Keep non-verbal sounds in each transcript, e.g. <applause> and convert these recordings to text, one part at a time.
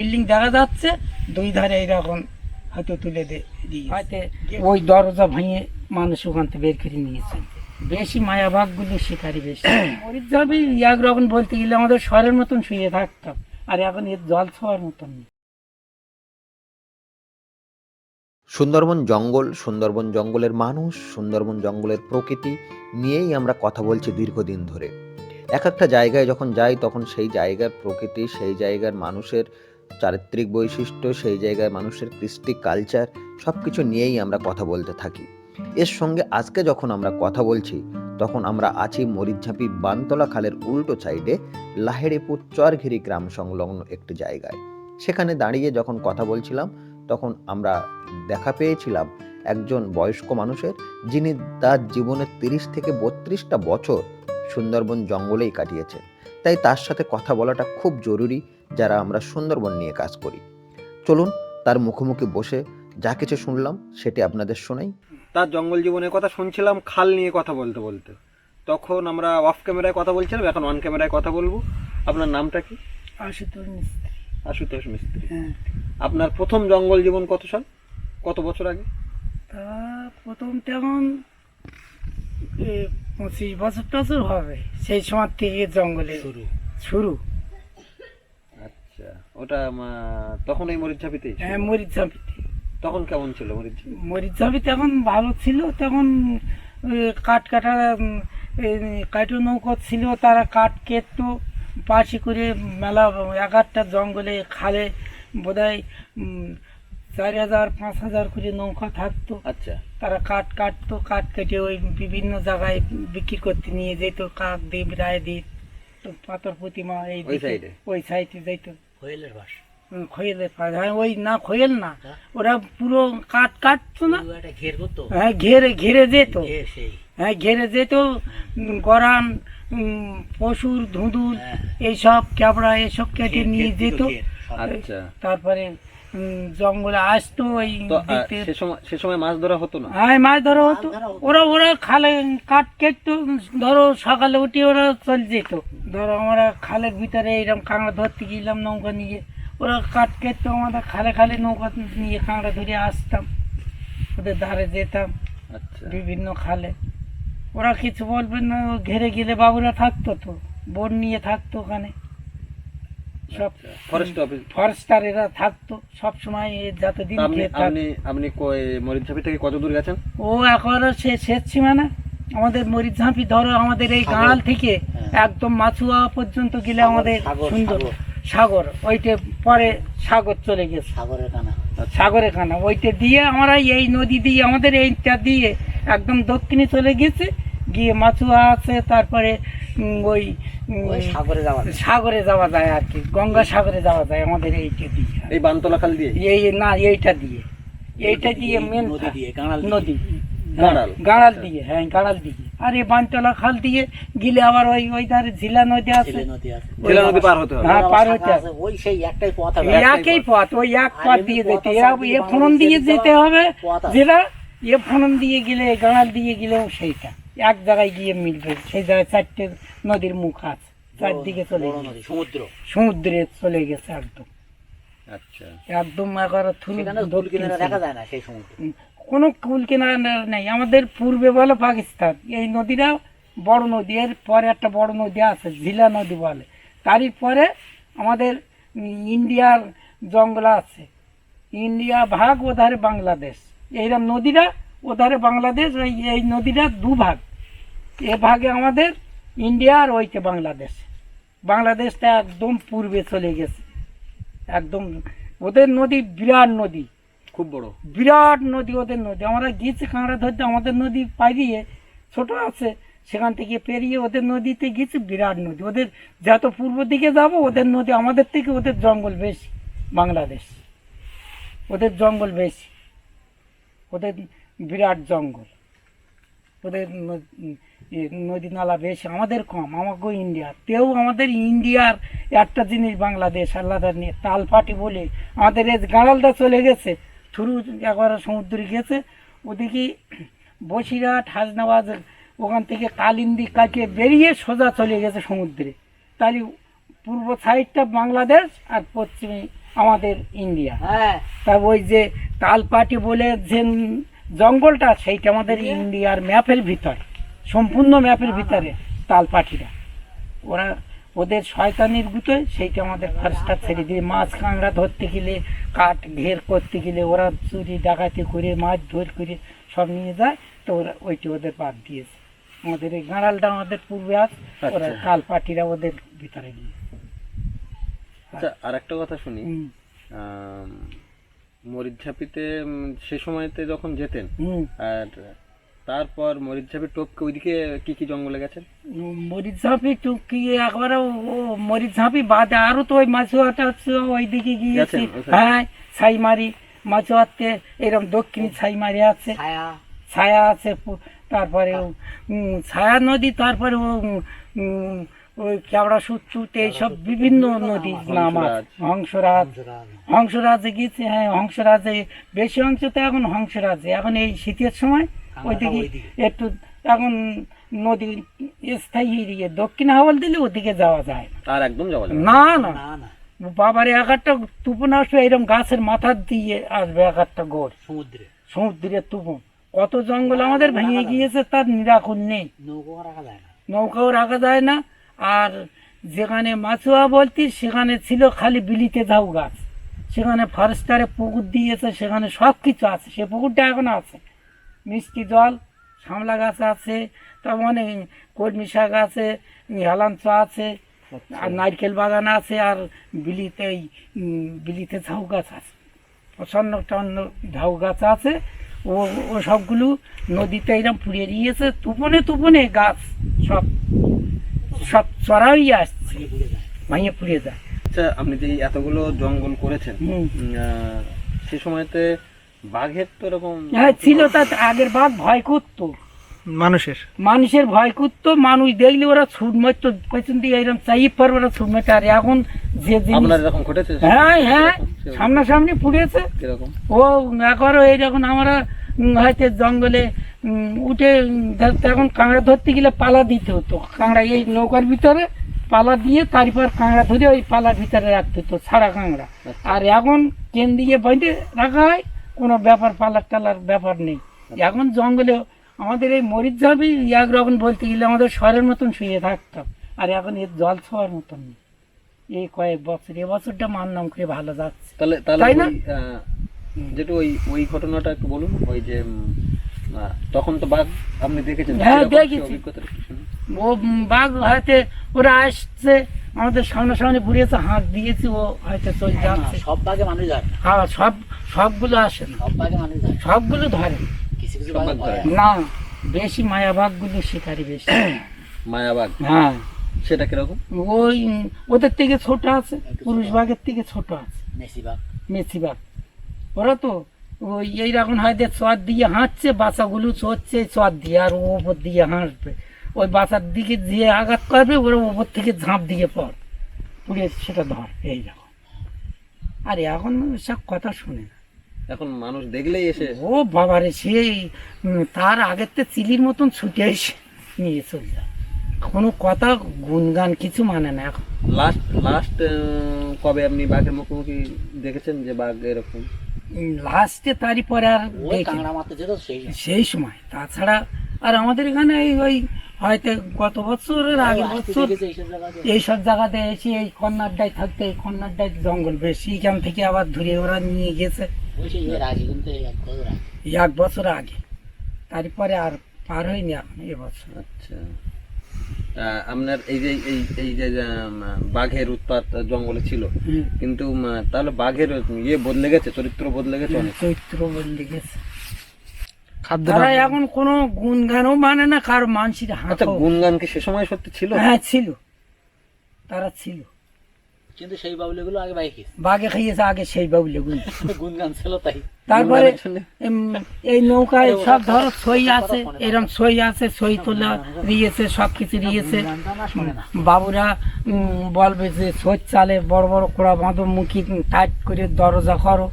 Building দেখা যাচ্ছে। দুই ধারে এইরকম হয়তো তুলে দিয়ে হয়তো ওই দরজা ভেঙে মানুষ ওখান থেকে বের করে নিয়েছে। বেশি মায়াবাগগুলো শিকারি বেশি। <coughs> যাবি একরকম বলতে গেলে আমাদের শহরের মতন শুয়ে থাকতাম। আর এখন এর জল ছোঁয়ার মতন নেই। সুন্দরবন জঙ্গল সুন্দরবন জঙ্গলের মানুষ সুন্দরবন জঙ্গলের প্রকৃতি নিয়েই আমরা কথা বলছি দীর্ঘদিন ধরে। এক একটা জায়গায় যখন যাই তখন সেই জায়গার প্রকৃতি সেই জায়গার মানুষের চারিত্রিক বৈশিষ্ট্য, সেই জায়গার মানুষের কৃষ্টি কালচার সব কিছু নিয়েই আমরা কথা বলতে থাকি। এর সঙ্গে আজকে যখন আমরা কথা বলছি, তখন আমরা আছি মরিচঝাঁপি বানতলা খালের উল্টো সাইডে লাহেরিপুর চরঘিরি গ্রাম সংলগ্ন একটি জায়গায়। সেখানে দাঁড়িয়ে যখন কথা বলছিলাম, তখন আমরা দেখা পেয়েছিলাম একজন বয়স্ক মানুষের, যিনি তার জীবনের তিরিশ থেকে বত্রিশটা বছর সুন্দরবন জঙ্গলেই কাটিয়েছেন। তাই তার সাথে কথা বলাটা খুব জরুরি যারা আমরা সুন্দরবন নিয়ে কাজ করি। চলুন তার মুখোমুখি বসে যা কিছু শুনলাম সেটি আপনাদের শোনাই। তার জঙ্গল জীবনের কথা শুনছিলাম খাল নিয়ে কথা বলতে বলতে। তখন আমরা অফ ক্যামেরায় কথা বলছিলাম এখন অন ক্যামেরায় কথা বলব। আপনার নামটা কি? আশুতোষ মিস্ত্রি। আশুতোষ মিস্ত্রি। হ্যাঁ। আপনার প্রথম জঙ্গল জীবন কত সাল? কত বছর আগে? তা প্রথম তেমন এ, পঁচিশ বছর টছর হবে। সেই সময় থেকে জঙ্গলে শুরু। শুরু। ওটা তখন এই হ্যাঁ মরিচঝাপিতে তখন কেমন ছিল মরিচ? তখন ভালো ছিল তখন কাঠ কাটা কাঠো নৌকো ছিল তারা কাঠ কেটতো পাশি করে মেলা এক জঙ্গলে খালে বোধহয় চার হাজার পাঁচ হাজার করে নৌকা থাকতো। আচ্ছা। তারা কাঠ কাটতো কাঠ কেটে ওই বিভিন্ন জায়গায় বিক্রি করতে নিয়ে যেত কাক দ্বীপ রায়দ্বীপ তো পাথর প্রতিমা এই ওই এ? ওই সাইডে যেত কোয়েলের বাস। খোয়েলের পাশ হ্যাঁ ওই না খোয়েল না। ওরা পুরো কাঠ কাটতো না? ঘের করতো। হ্যাঁ ঘেরে ঘেরে যেত। হ্যাঁ ঘেরে যেত। গরান পশুর ধুঁদুল হ্যাঁ। এইসব ক্যাবড়া এসব কেটে নিয়ে যেত। আচ্ছা। তারপরে জঙ্গলে আসতো ওই সে সময় সে সময় মাছ ধরা হতো না? হ্যাঁ মাছ ধরা হতো। ওরা ওরা খালে কাঠ কেটতো ধরো সকালে উঠে ওরা চলে যেত। ধরো আমরা খালের ভিতরে এইরকম কাঁকড়া ধরতে গেলাম নৌকা নিয়ে। ওরা কাঠ কেটতো আমাদের খালে খালে নৌকা নিয়ে কাঁকড়া ধরে আসতাম। ওদের ধারে যেতাম আচ্ছা। বিভিন্ন খালে। ওরা কিছু বলবেন না ও ঘেরে গেলে বাবুরা থাকতো তো বোন নিয়ে থাকতো ওখানে। সব ফরেস্ট অফিস ফরেস্টার এরা থাকতো সব সময় আপনি খেয়ে আপনি আপনি মরিচঝাপি থেকে কত দূর গেছেন? ও এখন সে শেষ সীমানা। আমাদের ধরো আমাদের এই গাঁল থেকে একদম মাছুয়া পর্যন্ত গেলে আমাদের সাগর, সুন্দর সাগর। ওইটা পরে সাগর চলে গেছে। সাগরের কানা। সাগরে খানা ওইটা দিয়ে আমরা এই নদী দিয়ে আমাদের এইটা দিয়ে একদম দক্ষিণে চলে গেছে। গিয়ে মাছুয়া আছে তারপরে ওই সাগরে যাওয়া সাগরে যাওয়া যায় আর কি গঙ্গা সাগরে যাওয়া যায় আমাদের এইটা দিয়ে। এই বানতলা খাল দিয়ে? এই না এইটা দিয়ে। এইটা দিয়ে মেন নদী দিয়ে দিয়ে। নদী। গাঁড়াল। গাঁড়াল দিয়ে হ্যাঁ গাঁড়াল দিয়ে। আর এই বানতলা খাল দিয়ে গিলে আবার ওই ওই ধারে ঝিলা নদী আছে। ছেলে নদী আছে। ঝিলা নদী পার হতে হ্যাঁ, পার হতে আছে, ওই সেই একটাই পথ হবে এই একই পথ। ওই এক পথ দিয়ে যেতে আছে, এরা দিয়ে এ ফোনন দিয়ে যেতে হবে। যেটা এ ফোনন দিয়ে গেলে গাঁড়াল দিয়ে গেলেও সেইটা। এক জায়গায় গিয়ে মিলবে সেই জায়গায় চারটে নদীর মুখ আছে চারদিকে চলে গেছে সমুদ্র? সমুদ্রে চলে গেছে একদম। আচ্ছা। একদম একবার থুলু সেখানে দুল কিনারা দেখা যায় না সেই সমুদ্র। কোনো কুল কিনারা নেই। আমাদের পূর্বে বলে পাকিস্তান। এই নদীটা বড় নদী এর পরে একটা বড় নদী আছে ঝিলা নদী বলে। তারই পরে আমাদের ইন্ডিয়ার জঙ্গল আছে। ইন্ডিয়া ভাগ ওধারে বাংলাদেশ। এইরকম নদীটা ওধারে বাংলাদেশ এই নদীটা দু ভাগ এ ভাগে আমাদের ইন্ডিয়া আর ওইতে বাংলাদেশ। বাংলাদেশটা একদম পূর্বে চলে গেছে। একদম ওদের নদী বিরাট নদী। খুব বড়। বিরাট নদী ওদের নদী। আমরা গিয়েছি কাঁকড়া ধরতে আমাদের নদী পাইয়ে ছোট আছে সেখান থেকে পেরিয়ে ওদের নদীতে গেছি বিরাট নদী। ওদের যত পূর্ব দিকে যাব ওদের নদী আমাদের থেকে ওদের জঙ্গল বেশি বাংলাদেশ। ওদের জঙ্গল বেশি। ওদের বিরাট জঙ্গল। ওদের নদী নালা বেশি আমাদের কম আমাকে ইন্ডিয়া। তেও আমাদের ইন্ডিয়ার একটা জিনিস বাংলাদেশ আল্লাহ নিয়ে তাল তালপাটি বলে। আমাদের এই গাড়ালটা চলে গেছে থুরু একবার সমুদ্রে গেছে। ওদিকে বসিরহাট হাজনাবাদ ওখান থেকে কালিন্দি কাকে বেরিয়ে সোজা চলে গেছে সমুদ্রে। তাহলে পূর্ব সাইডটা বাংলাদেশ আর পশ্চিমে আমাদের ইন্ডিয়া। হ্যাঁ। তা ওই যে তাল তালপাটি বলে যে জঙ্গলটা সেইটা আমাদের ইন্ডিয়ার ম্যাপের ভিতরে সম্পূর্ণ ম্যাপের ভিতরে তালপাটিরা ওরা ওদের শয়তানির গুতোয় সেইটা আমাদের ফার্স্টটা ছেড়ে দিয়ে মাছ কাঁকড়া ধরতে গেলে কাঠ ঘের করতে গেলে ওরা চুরি ডাকাতি করে মাছ ধর করে সব নিয়ে যায় তো ওরা ওইটা ওদের বাদ দিয়েছে। আমাদের এই গাঁড়ালটা আমাদের পূর্বে আছে ওরা আচ্ছা। তালপাটিরা ওদের ভিতরে গিয়ে আচ্ছা আর একটা কথা শুনি। মরিচঝাপিতে সে সময়তে যখন যেতেন আর তারপর মরিচঝাপি টপকে ওইদিকে কি কি জঙ্গলে গেছেন? মরিচ ঝাঁপি টুকি একবারে ও- ও মরিচ ঝাঁপি বাদে আরও তো ওই মাছুয়াটা হচ্ছে ওইদিকে গিয়েছি? হ্যাঁ ছাইমারি মাছুয়াতে এরকম দক্ষিণী ছাইমারি আছে। ছায়া। ছায়া আছে তারপরে ছায়া নদী তারপরে ও, ওই কেওড়া সুচ্চুত এইসব বিভিন্ন নদী নাম আছে। হংসরাজ। হংসরাজে। গিয়েছে হ্যাঁ হংসরাজে বেশি অংশ তো এখন হংসরাজে। এখন এই শীতের সময় ওইদিকে। একটু এখন নদী স্থায়ী এরিয়ে দক্ষিণ হাওয়াল দিলে ওদিকে যাওয়া যায় না। আর একদম যাওয়া না। না না। না না। বাবার এক একটা তুপন আসবে এরকম গাছের মাথার দিয়ে আসবে এক একটা গোড় সমুদ্রে। সমুদ্রের তুপন। কত জঙ্গল আমাদের ভেঙে গিয়েছে তার নিরাকুল নেই। নৌকো রাখা যায় না। নৌকাও রাখা যায় না আর যেখানে মাছুয়া বলতি সেখানে ছিল খালি বিলিতে ঝাউ গাছ। সেখানে ফরেস্টারে পুকুর দিয়েছে সেখানে সব কিছু আছে। সে পুকুরটা এখনও আছে। মিষ্টি জল শামলা গাছ আছে তার মানে কলমি শাক আছে হেলাঞ্চ আছে আর নারকেল বাগান আছে আর বিলিতে এই বিলিতে ঝাউ গাছ আছে। প্রসন্ন টন্ন ঝাউ গাছ আছে। ও ও সবগুলো নদীতে এরকম পুড়িয়ে দিয়েছে। তুপনে তুপনে গাছ সব। সব চড়াই আসছে। ঘুরে ঘুরে যায় ভাঙিয়ে পুড়িয়ে যায়। আচ্ছা আপনি যে এতগুলো জঙ্গল করেছেন সে সময়তে বাঘের তো এরকম হ্যাঁ ছিল তা আগের বাঘ ভয় করতো। মানুষের। মানুষের ভয় করতো মানুষ দেখলে ওরা ছুট মারতো। পেছন দিয়ে এরকম চাই পর ওরা ছুট মারতো। আর এখন যে জিনিস আপনার এরকম ঘটেছে? হ্যাঁ হ্যাঁ? সামনাসামনি পুড়েছে কীরকম? ও একবারও এই যখন আমরা হয়তো জঙ্গলে উঠে তখন কাঁকড়া ধরতে গেলে পালা দিতে হতো। কাঁকড়া এই নৌকার ভিতরে পালা দিয়ে তারপর কাঁকড়া ধরে ওই পালার ভিতরে রাখতে হতো ছাড়া কাঁকড়া। আর এখন কেন দিয়ে বেঁধে রাখা হয় কোনো ব্যাপার পালার টালার ব্যাপার নেই। এখন জঙ্গলে আমাদের এই মরিচ যাবি একরকম বলতে গেলে আমাদের শহরের মতন শুয়ে থাকতাম আর এখন এর জল ছোঁয়ার মতন নেই। এই কয়েক বছর এবছরটা মানলাম করে ভালো যাচ্ছে। তাহলে না? যেটা ওই ওই ঘটনাটা একটু বলুন ওই যে তখন তো বাঘ আপনি দেখেছেন হ্যাঁ, দেখেছি। ও বাঘ হয়তো ওরা আসছে আমাদের সামনে সামনে ঘুরিয়েছে হাত দিয়েছি ও হয়তো চলে যাচ্ছে। সব বাঘে মানুষ না। হ্যাঁ সব সবগুলো আসে না। সব বাঘে মানুষ না। সবগুলো ধরে কিছু কিছু বাঘ ধরে। না। বেশি মায়া বাঘগুলো শিকারি বেশি। <coughs> মায়াবাগ হ্যাঁ। সেটা কীরকম? ওই ওদের থেকে ছোট আছে পুরুষ বাঘের থেকে ছোট আছে। মেসি বাঘ। মেসি বাঘ। ওরা তো ওই এইরকম হয়তো চর দিয়ে হাঁটছে বাচ্চাগুলো চড়ছে চর দিয়ে আর ও ওপর দিয়ে হাঁটবে। ওই বাচ্চার দিকে যে আঘাত করবে ওরা ওপর থেকে ঝাঁপ দিয়ে পড়। পুড়ে সেটা ধর এই রকম আর এখন সব কথা শুনে না। এখন মানুষ দেখলেই এসে ও বাবারে সেই তার আগের তো চিলির মতন ছুটে এসে নিয়ে চলে যায়। কোনো কথা গুনগান কিছু মানে না এখন। লাস্ট লাস্ট কবে আপনি বাঘের মুখোমুখি দেখেছেন যে বাঘ এরকম? লাস্টে তারই পরে আর সেই সময়। তাছাড়া আর আমাদের এখানে এই ওই হয়তো গত বছরের আগের বছর এইসব জায়গাতে। এসে এই কন্যারডায় থাকতে এই কন্যারডায় জঙ্গল বেশি। এখান থেকে আবার ধরে ওরা নিয়ে গেছে। এক বছর আগে। তারপরে আর পার হয়নি এখন এবছর আচ্ছা। আপনার এই যে এই এই যে বাঘের উৎপাত জঙ্গলে ছিল কিন্তু তাহলে বাঘের ইয়ে বদলে গেছে চরিত্র বদলে গেছে চরিত্র বদলে গেছে। তারা এখন কোনো গুনগানও মানে না কারও মানসির হাতে হাত গুনগান কি সে সময় সত্যি ছিল? হ্যাঁ ছিল। তারা ছিল। কিন্তু সেই আগে বাঘে আগে সেই গুনগান <laughs> ছিল তাই। তারপরে এই নৌকায় সব ধরো সই আছে এরকম সই আছে সই তোলা দিয়েছে সব কিছু দিয়েছে। না শোনে না। বাবুরা বলবে যে সই চালে বড় বড় কোড়া বাঁধো মুখি টাইট করে দরজা করো।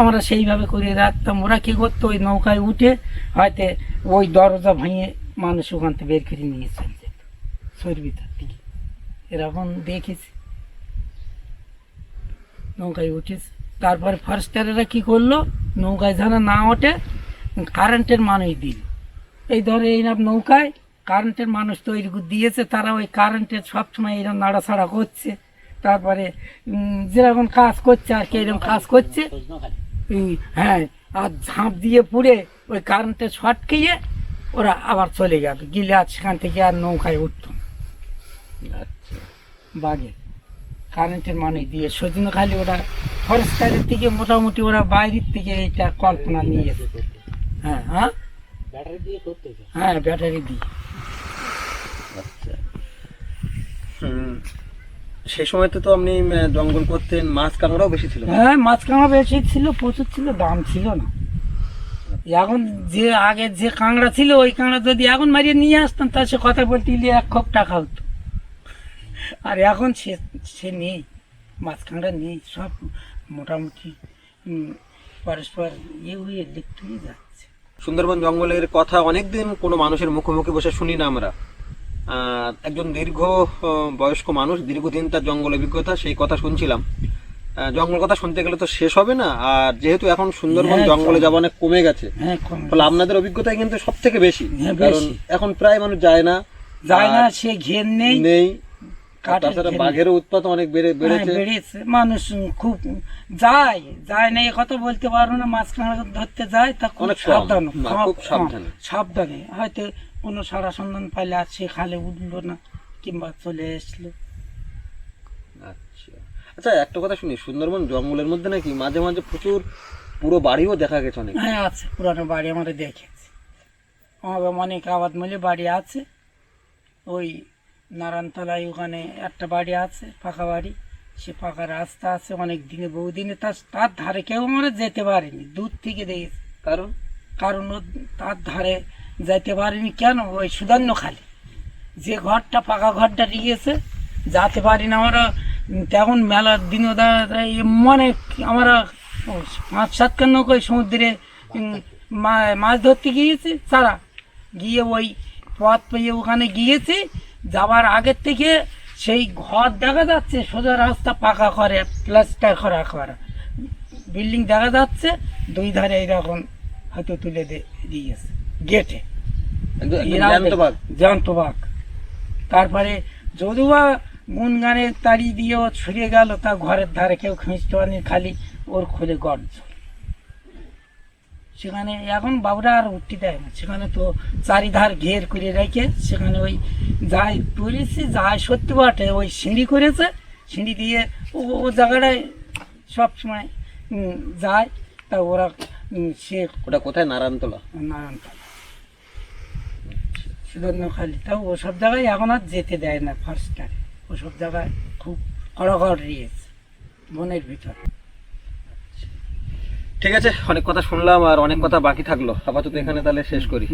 আমরা সেইভাবে করে রাখতাম। ওরা কি করতো? ওই নৌকায় উঠে হয়তো ওই দরজা ভেঙে মানুষ ওখান থেকে বের করে নিয়ে চলে যেত। সইর ভিতর থেকে এরকম দেখেছি। নৌকায় উঠেছে। তারপরে ফরেস্টারেরা কি করল? নৌকায় যেন না ওঠে কারেন্টের মানুষ দিল। এই ধরে এইরকম নৌকায় কারেন্টের মানুষ তৈরি দিয়েছে তারা ওই কারেন্টের সবসময় এরকম নাড়াছাড়া করছে। তারপরে যেরকম কাজ করছে আর কি এরকম কাজ করছে। হ্যাঁ আর ঝাঁপ দিয়ে পুড়ে ওই কারেন্টে শর্ট খেয়ে ওরা আবার চলে গেল। গিলে আর সেখান থেকে আর নৌকায় উঠত আচ্ছা। বাগে। কারেন্টের মানে দিয়ে। সজনে খালি ওরা ফরেস্টারের থেকে মোটামুটি ওরা বাইরের থেকে এটা কল্পনা নিয়ে গেছে হ্যাঁ হ্যাঁ? ব্যাটারি দিয়ে করতে হ্যাঁ ব্যাটারি দিয়ে। আচ্ছা হুম। সেই সময় তো আপনি জঙ্গল করতেন মাছ কাঁকড়াও বেশি ছিল। হ্যাঁ মাছ কাঁকড়া বেশি ছিল প্রচুর ছিল দাম ছিল না। এখন যে আগে যে কাঁকড়া ছিল ওই কাঁকড়া যদি এখন মারিয়ে নিয়ে আসতাম তার সে কথা বলতে গেলে এক খোপ টাকা হতো। আর এখন সে সে নেই মাছ কাঁকড়া নেই সব মোটামুটি পরস্পর ইয়ে হয়ে হয়ে যাচ্ছে। সুন্দরবন জঙ্গলের কথা অনেকদিন কোনো মানুষের মুখোমুখি বসে শুনি না আমরা। একজন দীর্ঘ বয়স্ক মানুষ দীর্ঘদিন তার জঙ্গল অভিজ্ঞতা সেই কথা শুনছিলাম। জঙ্গল কথা শুনতে গেলে তো শেষ হবে না আর যেহেতু এখন সুন্দরবন হ্যাঁ, জঙ্গলে যাওয়া অনেক কমে গেছে হ্যাঁ ফলে আপনাদের অভিজ্ঞতা কিন্তু সব থেকে বেশি। হ্যাঁ, কারণ এখন প্রায় মানুষ যায় না যায় না সে ঘের নেই। নেই। তাছাড়া বাঘেরও উৎপাত অনেক বেড়ে হ্যাঁ, বেড়েছে। বেড়েছে। মানুষ খুব যায়। যায় না এ কথা বলতে পারব না। মাছ কাঁকড়া ধরতে যায় তা খুব সাবধান। খুব সাবধানে। সাবধানে। হয়তো কোনো সারা সন্ধান পাইলে আর সে খালে উঠল না কিংবা চলে এসলো। আচ্ছা। আচ্ছা একটা কথা শুনি। সুন্দরবন জঙ্গলের মধ্যে নাকি মাঝে মাঝে প্রচুর পুরো বাড়িও দেখা গেছে অনেক? হ্যাঁ আছে। পুরানো বাড়ি আমরা দেখেছি। আমার অনেক আবাদ মিলে বাড়ি আছে। ওই নারায়ণতলায় ওখানে একটা বাড়ি আছে পাকা বাড়ি। সে পাকা রাস্তা আছে অনেক দিনে বহুদিনে তার তার ধারে কেউ আমরা যেতে পারিনি দূর থেকে দেখেছি। কারণ? কারণ তার ধারে যাইতে পারিনি কেন? ওই সুদান্য খালি যে ঘরটা পাকা ঘরটা দিয়েছে যাতে পারি না আমরা তেমন মেলার দিন মনে আমরা পাঁচ সাত কান নৌকোয় সমুদ্রে মাছ ধরতে গিয়েছি সারা গিয়ে ওই পথ পেয়ে ওখানে গিয়েছি যাওয়ার আগের থেকে সেই ঘর দেখা যাচ্ছে সোজা রাস্তা পাকা করে প্লাস্টার করা করা বিল্ডিং দেখা যাচ্ছে দুই ধারে এইরকম হয়তো তুলে দিয়েছে গেটে। বাঘ। তারপরে যদিও বা গুন গানে তাড়ি দিয়ে ও ছুড়ে গেল তা ঘরের ধারে কেউ পারেনি খালি ওর খুলে গর্জ সেখানে এখন বাবুরা আর উঠতে দেয় না। সেখানে তো চারিধার ঘের করে রেখে সেখানে ওই যাই তুলেছে যাই সত্যি বটে ওই সিঁড়ি করেছে সিঁড়ি দিয়ে ও ও জায়গাটায় সব সময় যায় তা ওরা সে ওটা কোথায়? নারায়ণতলা? নারায়ণতলা। সুবর্ণখালি তাও ওসব জায়গায় এখন আর যেতে দেয় না ফার্স্ট ফার্স্টারে ওসব জায়গায় খুব কড়াকড় রয়েছে বনের ভিতর। ঠিক আছে, অনেক কথা শুনলাম আর অনেক কথা বাকি থাকল। আপাতত এখানে তাহলে শেষ করি।